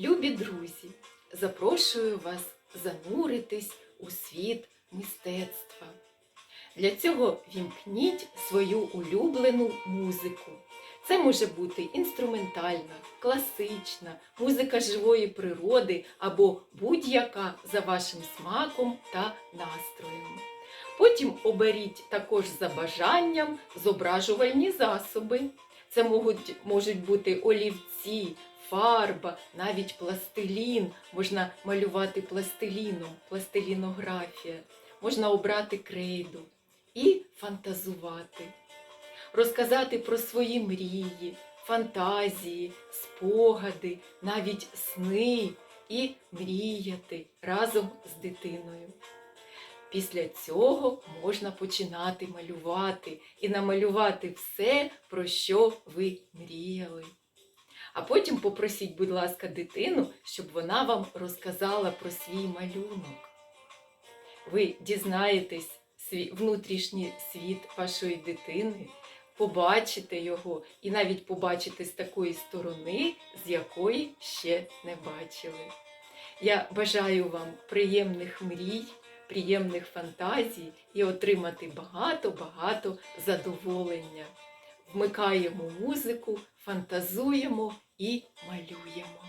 Любі друзі, запрошую вас зануритись у світ мистецтва. Для цього вімкніть свою улюблену музику. Це може бути інструментальна, класична, музика живої природи або будь-яка за вашим смаком та настроєм. Потім оберіть також за бажанням зображувальні засоби. Це можуть, можуть бути олівці, фарба, навіть пластилін. Можна малювати пластиліном, пластилінографія. Можна обрати крейду і фантазувати, розказати про свої мрії, фантазії, спогади, навіть сни і мріяти разом з дитиною. Після цього можна починати малювати і намалювати все, про що ви мріяли. А потім попросіть, будь ласка, дитину, щоб вона вам розказала про свій малюнок. Ви дізнаєтесь свій внутрішній світ вашої дитини, побачите його і навіть побачите з такої сторони, з якої ще не бачили. Я бажаю вам приємних мрій, приємних фантазій і отримати багато-багато задоволення. Вмикаємо музику, фантазуємо і малюємо.